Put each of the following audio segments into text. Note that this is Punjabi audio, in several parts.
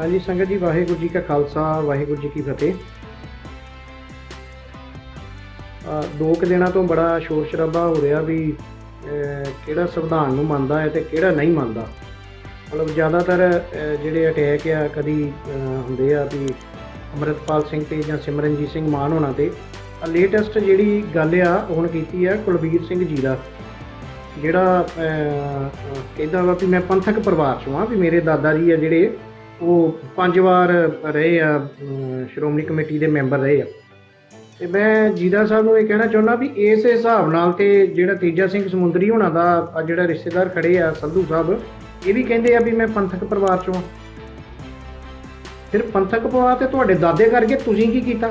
ਹਾਂਜੀ ਸੰਗਤ ਜੀ ਵਾਹਿਗੁਰੂ ਜੀ ਕਾ ਖਾਲਸਾ ਵਾਹਿਗੁਰੂ ਜੀ ਕੀ ਫਤਿਹ। ਦੋ ਕੁ ਦਿਨਾਂ ਤੋਂ ਬੜਾ ਸ਼ੋਰ ਸ਼ਰਾਬਾ ਹੋ ਰਿਹਾ ਵੀ ਕਿਹੜਾ ਸੰਵਿਧਾਨ ਨੂੰ ਮੰਨਦਾ ਹੈ ਤੇ ਕਿਹੜਾ ਨਹੀਂ ਮੰਨਦਾ। ਮਤਲਬ ਜ਼ਿਆਦਾਤਰ ਜਿਹੜੇ ਅਟੈਕ ਆ ਕਦੀ ਹੁੰਦੇ ਆ ਵੀ ਅਮਰਿਤਪਾਲ ਸਿੰਘ ਤੇ ਜਾਂ ਸਿਮਰਨਜੀਤ ਸਿੰਘ ਮਾਨ ਹੋਣਾ ਤੇ। ਲੇਟੈਸਟ ਜਿਹੜੀ ਗੱਲ ਆ ਉਹ ਹੁਣ ਕੀਤੀ ਆ ਕੁਲਬੀਰ ਸਿੰਘ ਜੀ ਦਾ। ਜਿਹੜਾ ਅਹ, ਕਹਿੰਦਾ ਵਾ ਵੀ ਮੈਂ ਪੰਥਕ ਪਰਿਵਾਰ ਚੋਂ ਆ ਵੀ ਮੇਰੇ ਦਾਦਾ ਜੀ ਆ ਜਿਹੜੇ ਉਹ ਪੰਜ ਵਾਰ ਰਹੇ ਆ ਸ਼੍ਰੋਮਣੀ ਕਮੇਟੀ ਦੇ ਮੈਂਬਰ ਰਹੇ ਆ। ਤੇ ਮੈਂ ਜੀਦਾ ਸਾਹਿਬ ਨੂੰ ਇਹ ਕਹਿਣਾ ਚਾਹੁੰਦਾ ਵੀ ਇਸ ਹਿਸਾਬ ਨਾਲ ਤੇ ਜਿਹੜਾ ਤੇਜਾ ਸਿੰਘ ਸਮੁੰਦਰੀ ਹੋਣਾ ਦਾ ਆ ਜਿਹੜਾ ਰਿਸ਼ਤੇਦਾਰ ਖੜੇ ਆ, ਸੰਧੂ ਸਾਹਿਬ, ਇਹ ਵੀ ਕਹਿੰਦੇ ਆ ਵੀ ਮੈਂ ਪੰਥਕ ਪਰਿਵਾਰ ਚੋਂ ਆ। ਫਿਰ ਪੰਥਕ ਪਰਿਵਾਰ ਤੇ ਤੁਹਾਡੇ ਦਾਦੇ ਕਰਕੇ ਤੁਸੀਂ ਕੀ ਕੀਤਾ?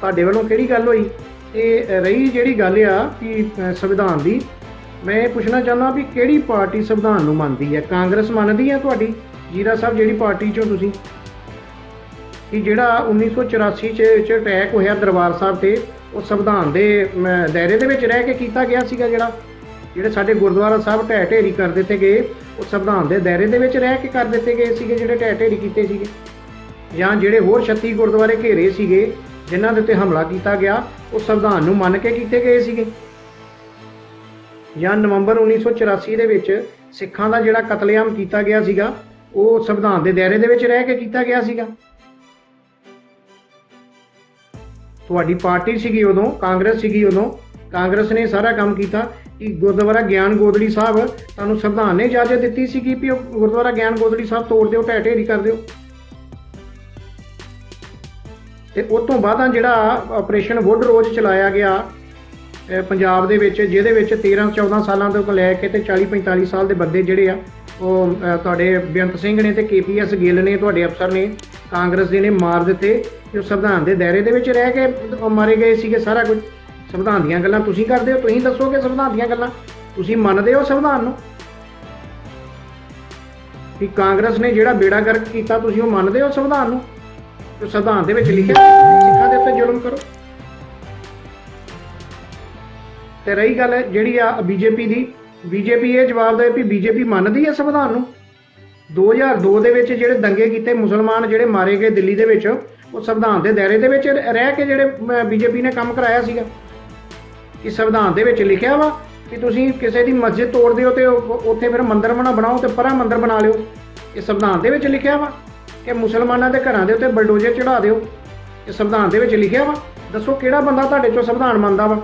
ਤੁਹਾਡੇ ਵੱਲੋਂ ਕਿਹੜੀ ਗੱਲ ਹੋਈ? ਤੇ ਰਹੀ ਜਿਹੜੀ ਗੱਲ ਆ ਕਿ ਸੰਵਿਧਾਨ ਦੀ ਮੈਂ ਇਹ ਪੁੱਛਣਾ ਚਾਹੁੰਦਾ ਵੀ ਕਿਹੜੀ ਪਾਰਟੀ ਸੰਵਿਧਾਨ ਨੂੰ ਮੰਨਦੀ ਹੈ? ਕਾਂਗਰਸ ਮੰਨਦੀ ਹੈ ਤੁਹਾਡੀ? ਜੀਰਾ ਸਾਹਿਬ, ਜਿਹੜੀ ਪਾਰਟੀ ਚੋਂ ਤੁਸੀਂ? ਕਿ ਜਿਹੜਾ 1984 ਚ ਚ ਅਟੈਕ ਹੋਇਆ ਦਰਬਾਰ ਸਾਹਿਬ ਤੇ, ਉਹ ਸੰਵਿਧਾਨ ਦੇ ਦਾਇਰੇ ਦੇ ਵਿੱਚ ਰਹਿ ਕੇ ਕੀਤਾ ਗਿਆ ਸੀਗਾ ਜਿਹੜਾ? ਜਿਹੜੇ ਸਾਡੇ ਗੁਰਦੁਆਰਾ ਸਾਹਿਬ ਢਹਿ ਢੇਰੀ ਕਰ ਦਿੱਤੇ ਗਏ, ਉਹ ਸੰਵਿਧਾਨ ਦੇ ਦਾਇਰੇ ਦੇ ਵਿੱਚ ਰਹਿ ਕੇ ਕਰ ਦਿੱਤੇ ਗਏ ਸੀਗੇ ਜਿਹੜੇ ਢਹਿ ਢੇਰੀ ਕੀਤੇ ਸੀਗੇ। ਜਾਂ ਜਿਹੜੇ ਹੋਰ 36 ਗੁਰਦੁਆਰੇ ਘੇਰੇ ਸੀਗੇ, ਜਿਨ੍ਹਾਂ ਦੇ ਉੱਤੇ ਹਮਲਾ ਕੀਤਾ ਗਿਆ, ਉਹ ਸੰਵਿਧਾਨ ਨੂੰ ਮੰਨ ਕੇ ਕੀਤੇ ਗਏ ਸੀਗੇ। ਜਾਂ ਨਵੰਬਰ 1984 ਦੇ ਵਿੱਚ ਸਿੱਖਾਂ ਦਾ ਜਿਹੜਾ ਕਤਲੇਆਮ ਕੀਤਾ ਗਿਆ ਸੀਗਾ, ਉਹ ਸੰਵਿਧਾਨ ਦੇ ਦਾਇਰੇ ਦੇ ਵਿੱਚ ਰਹਿ ਕੇ ਕੀਤਾ ਗਿਆ ਸੀਗਾ। ਤੁਹਾਡੀ ਪਾਰਟੀ ਸੀਗੀ ਉਦੋਂ, ਕਾਂਗਰਸ ਸੀਗੀ ਉਦੋਂ, ਕਾਂਗਰਸ ਨੇ ਸਾਰਾ ਕੰਮ ਕੀਤਾ ਕਿ ਗੁਰਦੁਆਰਾ ਗਿਆਨ ਗੋਦੜੀ ਸਾਹਿਬ ਤੁਹਾਨੂੰ ਸੰਵਿਧਾਨ ਨੇ ਇਜਾਜ਼ਤ ਦਿੱਤੀ ਸੀਗੀ ਵੀ ਉਹ ਗੁਰਦੁਆਰਾ ਗਿਆਨ ਗੋਦੜੀ ਸਾਹਿਬ ਤੋੜ ਦਿਓ ਢਹਿ ਢੇਰੀ ਕਰ ਦਿਓ ਤੇ ਉਸ ਤੋਂ ਬਾਅਦ ਜਿਹੜਾ ਆਪਰੇਸ਼ਨ ਵੁੱਡ ਰੋਜ਼ ਚਲਾਇਆ ਗਿਆ ਪੰਜਾਬ ਦੇ ਵਿੱਚ, ਜਿਹਦੇ ਵਿੱਚ 13 14 ਸਾਲਾਂ ਤੋਂ ਲੈ ਕੇ ਤੇ 40 45 ਸਾਲ ਦੇ ਬੰਦੇ ਜਿਹੜੇ ਆ, ਉਹ ਤੁਹਾਡੇ ਬੇਅੰਤ ਸਿੰਘ ਨੇ ਤੇ ਕੇਪੀਐਸ ਗਿੱਲ ਨੇ, ਤੁਹਾਡੇ ਅਫਸਰ ਨੇ, ਕਾਂਗਰਸ ਦੇ ਨੇ ਮਾਰ ਦਿੱਤੇ ਜੋ ਸੰਵਿਧਾਨ ਦੇ ਦਾਇਰੇ ਦੇ ਵਿੱਚ ਰਹਿ ਕੇ ਉਹ ਮਾਰੇ ਗਏ ਸੀਗੇ ਸਾਰਾ ਕੁਝ। ਸੰਵਿਧਾਨ ਦੀਆਂ ਗੱਲਾਂ ਤੁਸੀਂ ਕਰਦੇ ਹੋ, ਤੁਸੀਂ ਦੱਸੋਗੇ ਸੰਵਿਧਾਨ ਦੀਆਂ ਗੱਲਾਂ? ਤੁਸੀਂ ਮੰਨਦੇ ਹੋ ਸੰਵਿਧਾਨ ਨੂੰ? ਕਿ ਕਾਂਗਰਸ ਨੇ ਜਿਹੜਾ ਬੇੜਾ ਗਰਕ ਕੀਤਾ, ਤੁਸੀਂ ਉਹ ਮੰਨਦੇ ਹੋ ਸੰਵਿਧਾਨ ਨੂੰ? ਜੋ ਸੰਵਿਧਾਨ ਦੇ ਵਿੱਚ ਲਿਖਿਆ ਸਿੱਖਾਂ ਦੇ ਉੱਤੇ ਜ਼ੁਲਮ ਕਰੋ। ਤੇ ਰਹੀ ਗੱਲ ਜਿਹੜੀ ਆ ਬੀਜੇਪੀ ਦੀ। ਬੀਜੇਪੀ ਇਹ ਜਵਾਬ ਦੇ ਵੀ ਬੀਜੇਪੀ ਮੰਨਦੀ ਹੈ ਸੰਵਿਧਾਨ ਨੂੰ। 2002 ਦੇ ਵਿੱਚ ਜਿਹੜੇ ਦੰਗੇ ਕੀਤੇ ਮੁਸਲਮਾਨ ਜਿਹੜੇ ਮਾਰੇ ਗਏ ਦਿੱਲੀ ਦੇ ਵਿੱਚ, ਉਹ ਸੰਵਿਧਾਨ ਦੇ ਦਾਇਰੇ ਦੇ ਵਿੱਚ ਰਹਿ ਕੇ ਜਿਹੜੇ ਬੀਜੇਪੀ ਨੇ ਕੰਮ ਕਰਾਇਆ ਸੀਗਾ। ਕਿ ਸੰਵਿਧਾਨ ਦੇ ਵਿੱਚ ਲਿਖਿਆ ਵਾ ਕਿ ਤੁਸੀਂ ਕਿਸੇ ਦੀ ਮਸਜਿਦ ਤੋੜ ਦਿਓ ਤੇ ਉੱਥੇ ਫਿਰ ਮੰਦਰ ਬਣਾ, ਬਣਾਓ ਤੇ ਪਰਾਂ ਮੰਦਰ ਬਣਾ ਲਿਓ। ਇਹ ਸੰਵਿਧਾਨ ਦੇ ਵਿੱਚ ਲਿਖਿਆ ਵਾ ਕਿ ਮੁਸਲਮਾਨਾਂ ਦੇ ਘਰਾਂ ਦੇ ਉੱਤੇ ਬਲਡੋਜ਼ਰ ਚੜਾ ਦਿਓ। ਇਹ ਸੰਵਿਧਾਨ ਦੇ ਵਿੱਚ ਲਿਖਿਆ ਵਾ। ਦੱਸੋ ਕਿਹੜਾ ਬੰਦਾ ਤੁਹਾਡੇ ਚੋਂ ਸੰਵਿਧਾਨ ਮੰਨਦਾ ਵਾ?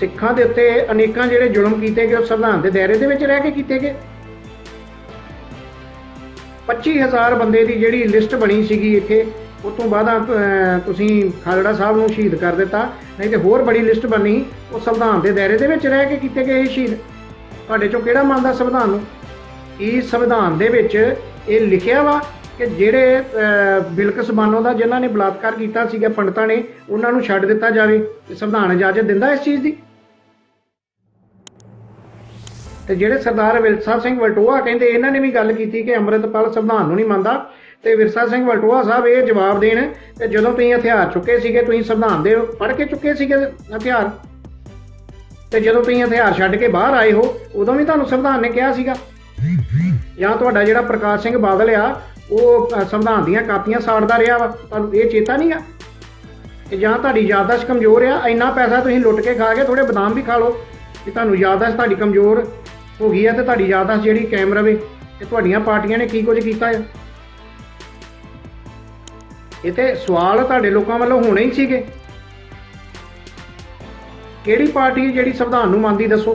ਸਿੱਖਾਂ ਦੇ ਉੱਤੇ ਅਨੇਕਾਂ ਜਿਹੜੇ ਜ਼ੁਲਮ ਕੀਤੇ ਗਏ, ਉਹ ਸੰਵਿਧਾਨ ਦੇ ਦਾਇਰੇ ਦੇ ਵਿੱਚ ਰਹਿ ਕੇ ਕੀਤੇ ਗਏ। 25000 ਬੰਦੇ ਦੀ ਜਿਹੜੀ ਲਿਸਟ ਬਣੀ ਸੀਗੀ ਇੱਥੇ ਉਸ ਤੋਂ ਬਾਅਦ ਤੁਸੀਂ ਖਾਲੜਾ ਸਾਹਿਬ ਨੂੰ ਸ਼ਹੀਦ ਕਰ ਦਿੱਤਾ, ਨਹੀਂ ਤੇ ਹੋਰ ਬੜੀ ਲਿਸਟ ਬਣੀ, ਉਹ ਸੰਵਿਧਾਨ ਦੇ ਦਾਇਰੇ ਦੇ ਵਿੱਚ ਰਹਿ ਕੇ ਕੀਤੇ ਗਏ ਇਹ ਸ਼ਹੀਦ। ਤੁਹਾਡੇ ਚੋਂ ਕਿਹੜਾ ਮੰਨਦਾ ਸੰਵਿਧਾਨ ਨੂੰ? ਕੀ ਸੰਵਿਧਾਨ ਦੇ ਵਿੱਚ ਇਹ ਲਿਖਿਆ ਵਾ ਕਿ ਜਿਹੜੇ ਅਹ, ਬਿਲਕਿਸ ਬਾਨੋ ਦਾ ਜਿਨ੍ਹਾਂ ਨੇ ਬਲਾਤਕਾਰ ਕੀਤਾ ਸੀਗਾ ਪੰਡਤਾਂ ਨੇ ਉਹਨਾਂ ਨੂੰ ਛੱਡ ਦਿੱਤਾ ਜਾਵੇ ਇਹ ਸੰਵਿਧਾਨ ਇਜਾਜ਼ਤ ਦਿੰਦਾ ਇਸ ਚੀਜ਼ ਦੀ? ਤੇ ਜਿਹੜੇ ਸਰਦਾਰ ਵਿਰਸਾ ਸਿੰਘ ਵਲਟੋਆ ਕਹਿੰਦੇ ਇਹਨਾਂ ਨੇ ਵੀ ਗੱਲ ਕੀਤੀ ਕਿ ਅੰਮ੍ਰਿਤਪਾਲ ਸੰਵਿਧਾਨ ਨੂੰ ਨਹੀਂ ਮੰਨਦਾ ਤੇ ਵਿਰਸਾ ਸਿੰਘ ਵਲਟੋਆ ਸਾਹਿਬ ਇਹ ਜਵਾਬ ਦੇਣ ਕਿ ਜਦੋਂ ਤੁਸੀਂ ਹਥਿਆਰ ਚੁੱਕੇ ਸੀਗੇ ਤੁਸੀਂ ਸੰਵਿਧਾਨ ਦੇ ਪੜ੍ਹ ਕੇ ਚੁੱਕੇ ਸੀਗੇ ਹਥਿਆਰ। ਤੇ ਜਦੋਂ ਤੁਸੀਂ ਹਥਿਆਰ ਛੱਡ ਕੇ ਬਾਹਰ ਆਏ ਹੋ ਉਦੋਂ ਵੀ ਤੁਹਾਨੂੰ ਸੰਵਿਧਾਨ ਨੇ ਕਿਹਾ ਸੀਗਾ। ਜਾਂ ਤੁਹਾਡਾ ਜਿਹੜਾ ਪ੍ਰਕਾਸ਼ ਸਿੰਘ ਬਾਦਲ ਆ ਉਹ ਅ, ਸੰਵਿਧਾਨ ਦੀਆਂ ਕਾਪੀਆਂ ਸਾੜਦਾ ਰਿਹਾ ਵਾ। ਤੁਹਾਨੂੰ ਇਹ ਚੇਤਾ ਨਹੀਂ ਆ? ਕਿ ਜਾਂ ਤੁਹਾਡੀ ਯਾਦਦਾਸ਼ਤ ਕਮਜ਼ੋਰ ਆ ਇੰਨਾ ਪੈਸਾ ਤੁਸੀਂ ਲੁੱਟ ਕੇ ਖਾ ਕੇ ਥੋੜੇ ਬਦਾਮ ਵੀ ਖਾ ਲਓ ਕਿ ਤੁਹਾਨੂੰ ਯਾਦਦਾਸ਼ਤ ਤੁਹਾਡੀ ਕਮਜ਼ੋਰ ਹੋ ਗਈ ਆ ਤੇ ਤੁਹਾਡੀ ਯਾਦਦਾਸ਼ਤ ਜਿਹੜੀ ਕਾਇਮ ਰਵੇ ਤੇ ਤੁਹਾਡੀਆਂ ਪਾਰਟੀਆਂ ਨੇ ਕੀ ਕੁਝ ਕੀਤਾ ਆ? ਇਹ ਤੇ ਸਵਾਲ ਤੁਹਾਡੇ ਲੋਕਾਂ ਵੱਲੋਂ ਹੋਣੇ ਹੀ ਸੀਗੇ। ਕਿਹੜੀ ਪਾਰਟੀ ਜਿਹੜੀ ਸੰਵਿਧਾਨ ਨੂੰ ਮੰਨਦੀ ਦੱਸੋ?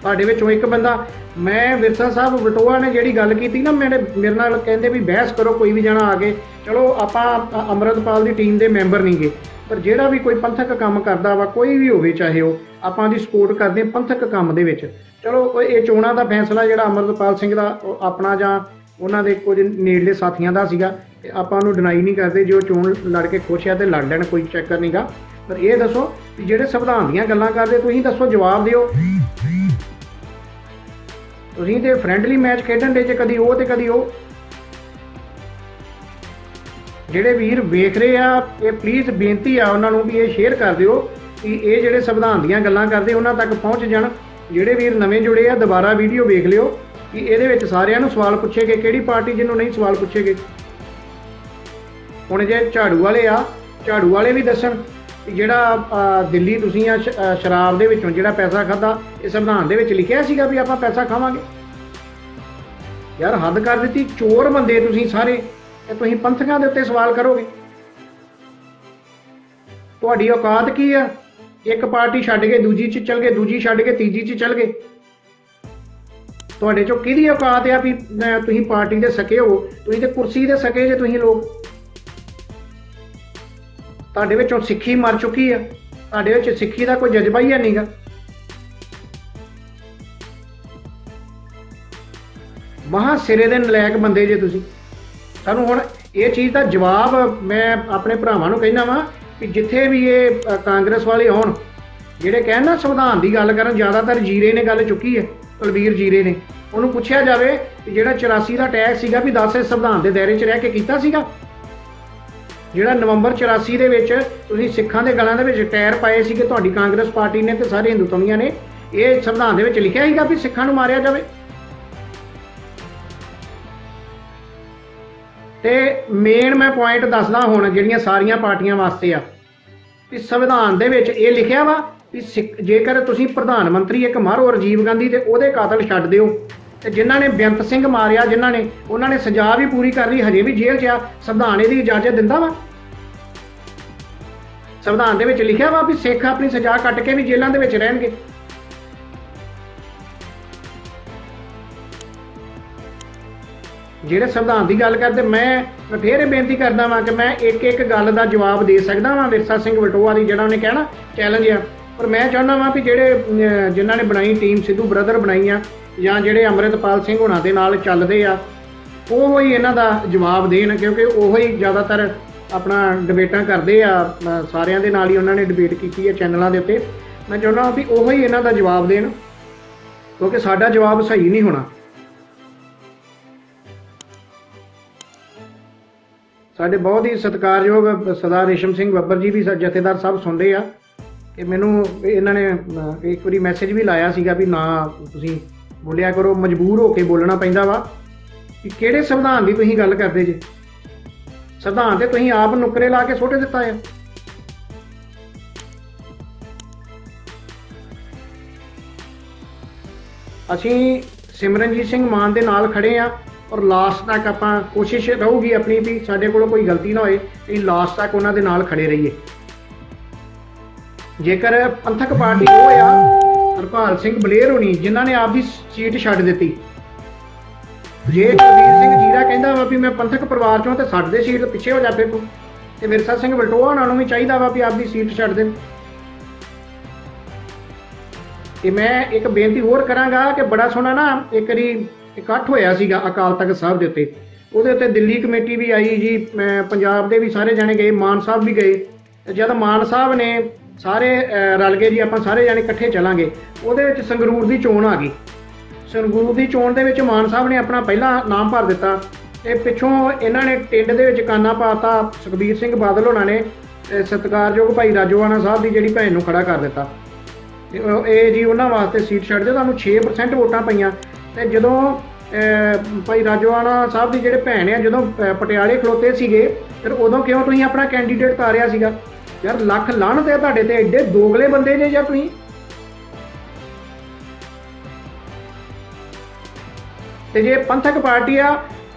ਤੁਹਾਡੇ ਵਿੱਚੋਂ ਇੱਕ ਬੰਦਾ ਮੈਂ ਵਿਰਸਾ ਸਾਹਿਬ ਵਟੋਆ ਨੇ ਜਿਹੜੀ ਗੱਲ ਕੀਤੀ ਨਾ, ਮੇਰੇ ਮੇਰੇ ਨਾਲ ਕਹਿੰਦੇ ਵੀ ਬਹਿਸ ਕਰੋ, ਕੋਈ ਵੀ ਜਣਾ ਆ ਕੇ। ਚਲੋ, ਆਪਾਂ, ਅ- ਅੰਮ੍ਰਿਤਪਾਲ ਦੀ ਟੀਮ ਦੇ ਮੈਂਬਰ ਨਹੀਂਗੇ ਪਰ ਜਿਹੜਾ ਵੀ ਕੋਈ ਪੰਥਕ ਕੰਮ ਕਰਦਾ ਵਾ, ਕੋਈ ਵੀ ਹੋਵੇ, ਚਾਹੇ ਉਹ, ਆਪਾਂ ਦੀ ਸਪੋਰਟ ਕਰਦੇ ਪੰਥਕ ਕੰਮ ਦੇ ਵਿੱਚ। ਚਲੋ ਇਹ ਚੋਣਾਂ ਦਾ ਫੈਸਲਾ ਜਿਹੜਾ ਅੰਮ੍ਰਿਤਪਾਲ ਸਿੰਘ ਦਾ, ਉਹ ਆਪਣਾ ਜਾਂ ਉਹਨਾਂ ਦੇ ਕੁਝ ਨੇੜਲੇ ਸਾਥੀਆਂ ਦਾ ਸੀਗਾ, ਤੇ ਆਪਾਂ ਉਹਨੂੰ ਡਿਨਾਈ ਨਹੀਂ ਕਰਦੇ, ਜੋ ਚੋਣ ਲੜ ਕੇ ਖੁਸ਼ ਆ ਤੇ ਲੜ ਲੈਣ, ਕੋਈ ਚੱਕਰ ਨਹੀਂਗਾ ਪਰ ਇਹ ਦੱਸੋ ਵੀ ਜਿਹੜੇ ਸੰਵਿਧਾਨ ਦੀਆਂ ਗੱਲਾਂ ਕਰਦੇ, ਤੁਸੀਂ ਦੱਸੋ, ਜਵਾਬ ਦਿਓ। ਤੁਸੀਂ ਤੇ ਫ੍ਰੈਂਡਲੀ ਮੈਚ ਖੇਡਣ ਦੇ ਜੇ ਕਦੀ ਉਹ ਤੇ ਕਦੀ ਉਹ। ਜਿਹੜੇ ਵੀਰ ਵੇਖ ਰਹੇ ਆ, ਇਹ ਪਲੀਜ਼ ਬੇਨਤੀ ਆ ਉਹਨਾਂ ਨੂੰ ਵੀ ਇਹ ਸ਼ੇਅਰ ਕਰ ਦਿਓ ਕਿ ਇਹ ਜਿਹੜੇ ਸੰਵਿਧਾਨ ਦੀਆਂ ਗੱਲਾਂ ਕਰਦੇ, ਉਹਨਾਂ ਤੱਕ ਪਹੁੰਚ ਜਾਣ। ਜਿਹੜੇ ਵੀਰ ਨਵੇਂ ਜੁੜੇ ਆ, ਦੁਬਾਰਾ ਵੀਡੀਓ ਵੇਖ ਲਿਓ ਕਿ ਇਹਦੇ ਵਿੱਚ ਸਾਰਿਆਂ ਨੂੰ ਸਵਾਲ ਪੁੱਛੇਗੇ, ਕਿਹੜੀ ਪਾਰਟੀ ਜਿਹਨੂੰ ਨਹੀਂ ਸਵਾਲ ਪੁੱਛੇਗੇ। ਹੁਣ ਜੇ ਝਾੜੂ ਵਾਲੇ ਆ, ਝਾੜੂ ਵਾਲੇ ਵੀ ਦੱਸਣ। ਜਿਹੜਾ ਦਿੱਲੀ ਤੁਸੀਂ ਆ ਸ਼ਰਾਬ ਦੇ ਵਿੱਚੋਂ ਜਿਹੜਾ ਪੈਸਾ ਖਾਦਾ ਇਹ ਸੰਵਿਧਾਨ ਦੇ ਵਿੱਚ ਲਿਖਿਆ ਸੀਗਾ ਵੀ ਆਪਾਂ ਪੈਸਾ ਖਾਵਾਂਗੇ। ਯਾਰ ਹੱਦ ਕਰ ਦਿੱਤੀ, ਚੋਰ ਬੰਦੇ ਤੁਸੀਂ ਸਾਰੇ, ਤੇ ਤੁਸੀਂ ਪੰਥਕਾਂ ਦੇ ਉੱਤੇ ਸਵਾਲ ਕਰੋਗੇ। ਤੁਹਾਡੀ ਔਕਾਤ ਕੀ ਆ? ਇੱਕ ਪਾਰਟੀ ਛੱਡ ਕੇ ਦੂਜੀ 'ਚ ਚੱਲ ਗਏ, ਦੂਜੀ ਛੱਡ ਕੇ ਤੀਜੀ 'ਚ ਚੱਲ ਗਏ। ਤੁਹਾਡੇ ਚੋਂ ਕਿਹਦੀ ਔਕਾਤ ਆ ਵੀ ਤੁਸੀਂ ਪਾਰਟੀ ਦੇ ਸਕੇ ਹੋ, ਤੁਸੀਂ ਤੇ ਕੁਰਸੀ ਦੇ ਸਕੇ ਜੇ ਤੁਸੀਂ ਲੋਕ। ਤੁਹਾਡੇ ਵਿੱਚੋਂ ਸਿੱਖੀ ਮਰ ਚੁੱਕੀ ਆ। ਤੁਹਾਡੇ ਵਿੱਚ ਸਿੱਖੀ ਦਾ ਕੋਈ ਜਜ਼ਬਾ ਹੀ ਹੈ ਨਹੀਂਗਾ ਮਹਾ ਸਿਰੇ ਦੇ ਨਲਾਇਕ ਬੰਦੇ ਜੇ ਤੁਸੀਂ। ਸਾਨੂੰ ਹੁਣ ਇਹ ਚੀਜ਼ ਦਾ ਜਵਾਬ ਮੈਂ ਆਪਣੇ ਭਰਾਵਾਂ ਨੂੰ ਕਹਿਣਾ ਵਾਂ ਕਿ ਜਿੱਥੇ ਵੀ ਇਹ ਕਾਂਗਰਸ ਵਾਲੇ ਹੋਣ, ਜਿਹੜੇ ਕਹਿਣ ਨਾ ਸੰਵਿਧਾਨ ਦੀ ਗੱਲ ਕਰਨ, ਜ਼ਿਆਦਾਤਰ ਜੀਰੇ ਨੇ ਗੱਲ ਚੁੱਕੀ ਹੈ, ਕੁਲਵੀਰ ਜੀਰੇ ਨੇ। ਉਹਨੂੰ ਪੁੱਛਿਆ ਜਾਵੇ ਕਿ ਜਿਹੜਾ 84 ਦਾ ਟੈਕਸ ਸੀਗਾ ਵੀ 10 ਇਸ ਸੰਵਿਧਾਨ ਦੇ ਦਾਇਰੇ 'ਚ ਰਹਿ ਕੇ ਕੀਤਾ ਸੀਗਾ ਜਿਹੜਾ ਨਵੰਬਰ 84 ਦੇ ਵਿੱਚ ਤੁਸੀਂ ਸਿੱਖਾਂ ਦੇ ਗਲਾਂ ਦੇ ਵਿੱਚ ਟਾਇਰ ਪਾਏ ਸੀਗੇ, ਤੁਹਾਡੀ ਕਾਂਗਰਸ ਪਾਰਟੀ ਨੇ ਤੇ ਸਾਰੇ ਹਿੰਦੂਤਵੀਆਂ ਨੇ, ਇਹ ਸੰਵਿਧਾਨ ਦੇ ਵਿੱਚ ਲਿਖਿਆ ਸੀਗਾ ਵੀ ਸਿੱਖਾਂ ਨੂੰ ਮਾਰਿਆ ਜਾਵੇ। ਤੇ ਮੇਨ ਮੈਂ ਪੁਆਇੰਟ ਦੱਸਦਾ ਹੁਣ ਜਿਹੜੀਆਂ ਸਾਰੀਆਂ ਪਾਰਟੀਆਂ ਵਾਸਤੇ ਆ, ਵੀ ਸੰਵਿਧਾਨ ਦੇ ਵਿੱਚ ਇਹ ਲਿਖਿਆ ਵਾ ਵੀ ਸਿੱਖ- ਜੇਕਰ ਤੁਸੀਂ ਪ੍ਰਧਾਨ ਮੰਤਰੀ ਇੱਕ ਮਾਰੋ ਰਾਜੀਵ ਗਾਂਧੀ ਤੇ ਉਹਦੇ ਕਾਤਲ ਛੱਡ ਦਿਓ ਤੇ ਜਿਨ੍ਹਾਂ ਨੇ ਬੇਅੰਤ ਸਿੰਘ ਮਾਰਿਆ ਜਿਨ੍ਹਾਂ ਨੇ ਉਹਨਾਂ ਨੇ ਸਜ਼ਾ ਵੀ ਪੂਰੀ ਕਰ ਲਈ ਹਜੇ ਵੀ ਜੇਲ੍ਹ 'ਚ ਆ। ਸੰਵਿਧਾਨ ਇਹਦੀ ਇਜਾਜ਼ਤ ਦਿੰਦਾ ਵਾ। ਸੰਵਿਧਾਨ ਦੇ ਵਿੱਚ ਲਿਖਿਆ ਵਾ ਵੀ ਸਿੱਖ ਆਪਣੀ ਸਜ਼ਾ ਕੱਟ ਕੇ ਵੀ ਜੇਲ੍ਹਾਂ ਦੇ ਵਿੱਚ ਰਹਿਣਗੇ। ਜਿਹੜੇ ਸੰਵਿਧਾਨ ਦੀ ਗੱਲ ਕਰਦੇ ਮੈਂ ਮੈਂ ਫੇਰ ਇਹ ਬੇਨਤੀ ਕਰਦਾ ਵਾਂ ਕਿ ਮੈਂ ਇੱਕ ਇੱਕ ਗੱਲ ਦਾ ਜਵਾਬ ਦੇ ਸਕਦਾ ਵਾਂ ਵਿਰਸਾ ਸਿੰਘ ਵਟੋਆ ਦੀ ਜਿਹੜਾ ਉਹਨੇ ਕਹਿਣਾ ਚੈਲੰਜ ਆ। ਪਰ ਮੈਂ ਚਾਹੁੰਦਾ ਵਾਂ ਵੀ ਜਿਹੜੇ ਅਮ, ਜਿਨ੍ਹਾਂ ਨੇ ਬਣਾਈ ਟੀਮ ਸਿੱਧੂ ਬ੍ਰਦਰ ਬਣਾਈ ਆ ਜਾਂ ਜਿਹੜੇ ਅੰਮ੍ਰਿਤਪਾਲ ਸਿੰਘ ਹੁਣਾਂ ਦੇ ਨਾਲ ਚੱਲਦੇ ਆ ਉਹ ਹੀ ਇਹਨਾਂ ਦਾ ਜਵਾਬ ਦੇਣ, ਕਿਉਂਕਿ ਉਹ ਹੀ ਜ਼ਿਆਦਾਤਰ ਆਪਣਾ ਡਿਬੇਟਾਂ ਕਰਦੇ ਆ ਸਾਰਿਆਂ ਦੇ ਨਾਲ ਹੀ ਉਹਨਾਂ ਨੇ ਡਿਬੇਟ ਕੀਤੀ ਹੈ ਚੈਨਲਾਂ ਦੇ ਉੱਤੇ। ਮੈਂ ਚਾਹੁੰਦਾ ਵੀ ਉਹ ਹੀ ਇਹਨਾਂ ਦਾ ਜਵਾਬ ਦੇਣ, ਕਿਉਂਕਿ ਸਾਡਾ ਜਵਾਬ ਸਹੀ ਨਹੀਂ ਹੋਣਾ। ਸਾਡੇ ਬਹੁਤ ਹੀ ਸਤਿਕਾਰਯੋਗ ਸਰਦਾਰ ਰੇਸ਼ਮ ਸਿੰਘ ਬੱਬਰ ਜੀ ਵੀ ਜਥੇਦਾਰ ਸਾਹਿਬ ਸੁਣਦੇ ਆ, ਕਿ ਮੈਨੂੰ ਇਹਨਾਂ ਨੇ ਇੱਕ ਵਾਰੀ ਮੈਸੇਜ ਵੀ ਲਾਇਆ ਸੀਗਾ ਵੀ ਨਾ ਤੁਸੀਂ ਬੋਲਿਆ ਕਰੋ, ਮਜਬੂਰ ਹੋ ਕੇ ਬੋਲਣਾ ਪੈਂਦਾ ਵਾ। ਕਿ ਕਿਹੜੇ ਸੰਵਿਧਾਨ ਦੀ ਤੁਸੀਂ ਗੱਲ ਕਰਦੇ ਜੇ? ਸੰਵਿਧਾਨ ਤੇ ਤੁਸੀਂ ਆਪ ਨੁਕਰੇ ਲਾ ਕੇ ਸੁੱਟ ਦਿੱਤਾ ਹੈ ਅਸੀਂ ਸਿਮਰਨਜੀਤ ਸਿੰਘ ਮਾਨ ਦੇ ਨਾਲ ਖੜੇ ਆ ਔਰ ਲਾਸਟ ਤੱਕ ਆਪਾਂ ਕੋਸ਼ਿਸ਼ ਰਹੂਗੀ ਆਪਣੀ ਵੀ ਸਾਡੇ ਕੋਲੋਂ ਕੋਈ ਗਲਤੀ ਨਾ ਹੋਏ, ਅਸੀਂ ਲਾਸਟ ਤੱਕ ਉਹਨਾਂ ਦੇ ਨਾਲ ਖੜੇ ਰਹੀਏ। ਜੇਕਰ ਪੰਥਕ ਪਾਰਟੀ ਉਹ ਆ ਹਰਪਾਲ ਸਿੰਘ ਬਲੇਰ ਹੋਣੀ ਜਿਨ੍ਹਾਂ ਨੇ ਆਪਦੀ ਸੀਟ ਛੱਡ ਦਿੱਤੀ। ਜੇ ਕੁਲਵੀਰ ਸਿੰਘ ਜੀਰਾ ਕਹਿੰਦਾ ਵਾ ਵੀ ਮੈਂ ਪੰਥਕ ਪਰਿਵਾਰ ਚੋਂ ਤੇ ਛੱਡ ਦੇ ਸੀਟ ਪਿੱਛੇ ਹੋ ਜਾ ਫਿਰ ਤੂੰ ਤੇ ਵਿਰਸਾ ਸਿੰਘ ਬਲਟੋਆ ਉਹਨਾਂ ਨੂੰ ਵੀ ਚਾਹੀਦਾ ਵਾ ਵੀ ਆਪਦੀ ਸੀਟ ਛੱਡ ਦੇਣ। ਤੇ ਮੈਂ ਇੱਕ ਬੇਨਤੀ ਹੋਰ ਕਰਾਂਗਾ ਕਿ ਬੜਾ ਸੋਹਣਾ ਨਾ ਇੱਕ ਵਾਰੀ ਇਕੱਠ ਹੋਇਆ ਸੀਗਾ ਅਕਾਲ ਤਖਤ ਸਾਹਿਬ ਦੇ ਉੱਤੇ। ਉਹਦੇ ਉੱਤੇ ਦਿੱਲੀ ਕਮੇਟੀ ਵੀ ਆਈ ਜੀ ਪੰਜਾਬ ਦੇ ਵੀ ਸਾਰੇ ਜਾਣੇ ਗਏ ਮਾਨ ਸਾਹਿਬ ਵੀ ਗਏ। ਜਦ ਮਾਨ ਸਾਹਿਬ ਨੇ ਸਾਰੇ ਰਲ ਗਏ ਜੀ ਆਪਾਂ ਸਾਰੇ ਜਾਣੇ ਇਕੱਠੇ ਚੱਲਾਂਗੇ। ਉਹਦੇ ਵਿੱਚ ਸੰਗਰੂਰ ਦੀ ਚੋਣ ਆ ਗਈ। ਸੰਗਰੂਰ ਦੀ ਚੋਣ ਦੇ ਵਿੱਚ ਮਾਨ ਸਾਹਿਬ ਨੇ ਆਪਣਾ ਪਹਿਲਾ ਨਾਮ ਭਰ ਦਿੱਤਾ। ਤੇ ਪਿੱਛੋਂ ਇਹਨਾਂ ਨੇ ਟਿੰਡ ਦੇ ਵਿੱਚ ਕਾਨਾ ਪਾਤਾ। ਸੁਖਬੀਰ ਸਿੰਘ ਬਾਦਲ ਹੋਣਾ ਨੇ ਸਤਿਕਾਰਯੋਗ ਭਾਈ ਰਾਜੋਆਣਾ ਸਾਹਿਬ ਦੀ ਜਿਹੜੀ ਭੈਣ ਨੂੰ ਖੜਾ ਕਰ ਦਿੱਤਾ। ਇਹ ਜੀ ਉਹਨਾਂ ਵਾਸਤੇ ਸੀਟ ਛੱਡ ਦਿਓ ਤੁਹਾਨੂੰ 6% ਵੋਟਾਂ ਪਈਆਂ। ਤੇ ਜਦੋਂ ਭਾਈ ਰਾਜੋਆਣਾ ਸਾਹਿਬ ਦੀ ਜਿਹੜੇ ਭੈਣ ਆ ਜਦੋਂ ਅਹ, ਪਟਿਆਲੇ ਖਲੋਤੇ ਸੀਗੇ ਫਿਰ ਉਦੋਂ ਕਿਉਂ ਤੁਸੀਂ ਆਪਣਾ ਕੈਂਡੀਡੇਟ ਤਾਰਿਆ ਸੀਗਾ? ਯਾਰ ਲੱਖ ਲਾਹਣ ਤੇ ਤੁਹਾਡੇ ਤੇ ਐਡੇ ਦੋਗਲੇ ਬੰਦੇ ਜੇ ਯਾਰ ਤੁਸੀਂ। ਤੇ ਜੇ ਪੰਥਕ ਪਾਰਟੀ ਆ,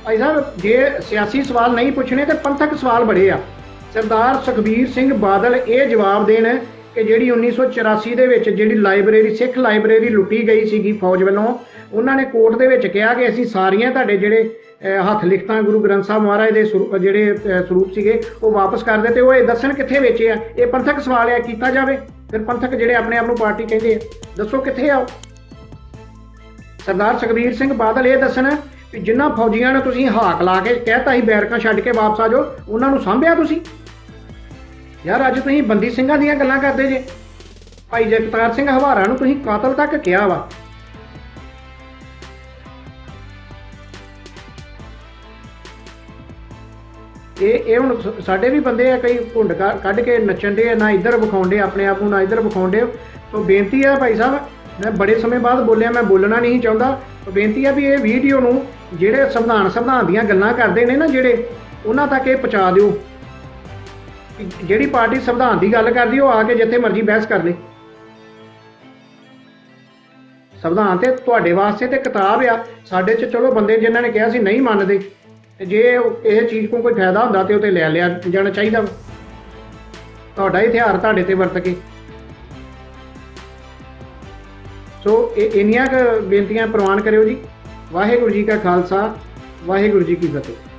ਭਾਈ ਸਾਹਿਬ, ਜੇ ਸਿਆਸੀ ਸਵਾਲ ਨਹੀਂ ਪੁੱਛਣੇ ਤੇ ਪੰਥਕ ਸਵਾਲ ਬੜੇ ਆ। ਸਰਦਾਰ ਸੁਖਬੀਰ ਸਿੰਘ ਬਾਦਲ ਇਹ ਜਵਾਬ ਦੇਣ ਕਿ ਜਿਹੜੀ 1984 ਦੇ ਵਿੱਚ ਜਿਹੜੀ ਲਾਇਬ੍ਰੇਰੀ, ਸਿੱਖ ਲਾਇਬ੍ਰੇਰੀ ਲੁੱਟੀ ਗਈ ਸੀਗੀ ਫੌਜ ਵੱਲੋਂ ਉਹਨਾਂ ਨੇ ਕੋਰਟ ਦੇ ਵਿੱਚ ਕਿਹਾ ਕਿ ਅਸੀਂ ਸਾਰੀਆਂ ਤੁਹਾਡੇ ਜਿਹੜੇ ਹੱਥ ਲਿਖਤਾਂ ਗੁਰੂ ਗ੍ਰੰਥ ਸਾਹਿਬ ਮਹਾਰਾਜ ਦੇ ਸਰੂ- ਜਿਹੜੇ ਸਰੂਪ ਸੀਗੇ, ਉਹ ਵਾਪਸ ਕਰ ਦਿੱਤੇ। ਉਹ ਇਹ ਦੱਸਣ ਕਿੱਥੇ ਵੇਚੇ ਆ? ਇਹ ਪੰਥਕ ਸਵਾਲ ਆ, ਕੀਤਾ ਜਾਵੇ। ਫਿਰ ਪੰਥਕ ਜਿਹੜੇ ਆਪਣੇ ਆਪ ਨੂੰ ਪਾਰਟੀ ਕਹਿੰਦੇ ਆ। ਦੱਸੋ ਕਿੱਥੇ ਆਓ ਸਰਦਾਰ ਸੁਖਬੀਰ ਸਿੰਘ ਬਾਦਲ ਇਹ ਦੱਸਣ ਕਿ ਜਿਨ੍ਹਾਂ ਫੌਜੀਆਂ ਨੂੰ ਤੁਸੀਂ ਹਾਕ ਲਾ ਕੇ ਕਹਿਤਾ ਸੀ ਬੈਰਕਾਂ ਛੱਡ ਕੇ ਵਾਪਸ ਆ ਜਾਓ, ਉਹਨਾਂ ਨੂੰ ਸਾਂਭਿਆ ਤੁਸੀਂ? ਯਾਰ, ਅੱਜ ਤੁਸੀਂ ਬੰਦੀ ਸਿੰਘਾਂ ਦੀਆਂ ਗੱਲਾਂ ਕਰਦੇ ਜੇ। ਭਾਈ ਜਗਤਾਰ ਸਿੰਘ ਹਵਾਰਾ ਨੂੰ ਤੁਸੀਂ ਕਾਤਲ ਤੱਕ ਕਿਹਾ ਵਾ। ਇਹ ਇਹ ਹੁਣ ਸਾਡੇ ਵੀ ਬੰਦੇ ਆ ਕਈ ਘੁੰਡ ਕੱਢ ਕੇ ਨੱਚਣ ਦੇ ਨਾ ਇੱਧਰ ਵਿਖਾਉਂਦੇ ਆਪਣੇ ਆਪ ਨੂੰ, ਨਾ ਇੱਧਰ ਵਿਖਾਉਂਦੇ ਤੋਂ ਬੇਨਤੀ ਆ ਭਾਈ ਸਾਹਿਬ, ਮੈਂ ਬੜੇ ਸਮੇਂ ਬਾਅਦ ਬੋਲਿਆ, ਮੈਂ ਬੋਲਣਾ ਨਹੀਂ ਚਾਹੁੰਦਾ। ਤਾਂ ਬੇਨਤੀ ਆ ਵੀ ਇਹ ਵੀਡੀਓ ਨੂੰ ਜਿਹੜੇ ਸੰਵਿਧਾਨ ਸੰਵਿਧਾਨ ਦੀਆਂ ਗੱਲਾਂ ਕਰਦੇ ਨੇ ਨਾ ਜਿਹੜੇ, ਉਹਨਾਂ ਤੱਕ ਇਹ ਪਹੁੰਚਾ ਦਿਓ। ਜਿਹੜੀ ਪਾਰਟੀ ਸੰਵਿਧਾਨ ਦੀ ਗੱਲ ਕਰਦੀ, ਉਹ ਆ ਕੇ ਜਿੱਥੇ ਮਰਜ਼ੀ ਬਹਿਸ ਕਰ ਲੇ। ਸੰਵਿਧਾਨ ਤੇ ਤੁਹਾਡੇ ਵਾਸਤੇ ਤੇ ਕਿਤਾਬ ਆ। ਸਾਡੇ ਚ ਚਲੋ ਬੰਦੇ ਜਿਨ੍ਹਾਂ ਨੇ ਕਿਹਾ ਸੀ ਨਹੀਂ ਮੰਨਦੇ। ਤੇ ਜੇ ਉਹ- ਇਹ ਚੀਜ਼ ਕੋਲ ਕੋਈ ਫਾਇਦਾ ਹੁੰਦਾ ਤੇ ਉਹ ਤੇ ਲੈ ਲਿਆ ਜਾਣਾ ਚਾਹੀਦਾ ਵਾ। ਤੁਹਾਡਾ ਹੀ ਹਥਿਆਰ ਤੁਹਾਡੇ ਤੇ ਵਰਤ ਕੇ। ਸੋ ਇਹ ਇੰਨੀਆਂ ਕੁ ਬੇਨਤੀਆਂ ਪ੍ਰਵਾਨ ਕਰਿਓ ਜੀ। ਵਾਹਿਗੁਰੂ ਜੀ ਕਾ ਖਾਲਸਾ, ਵਾਹਿਗੁਰੂ ਜੀ ਕੀ ਫਤਿਹ।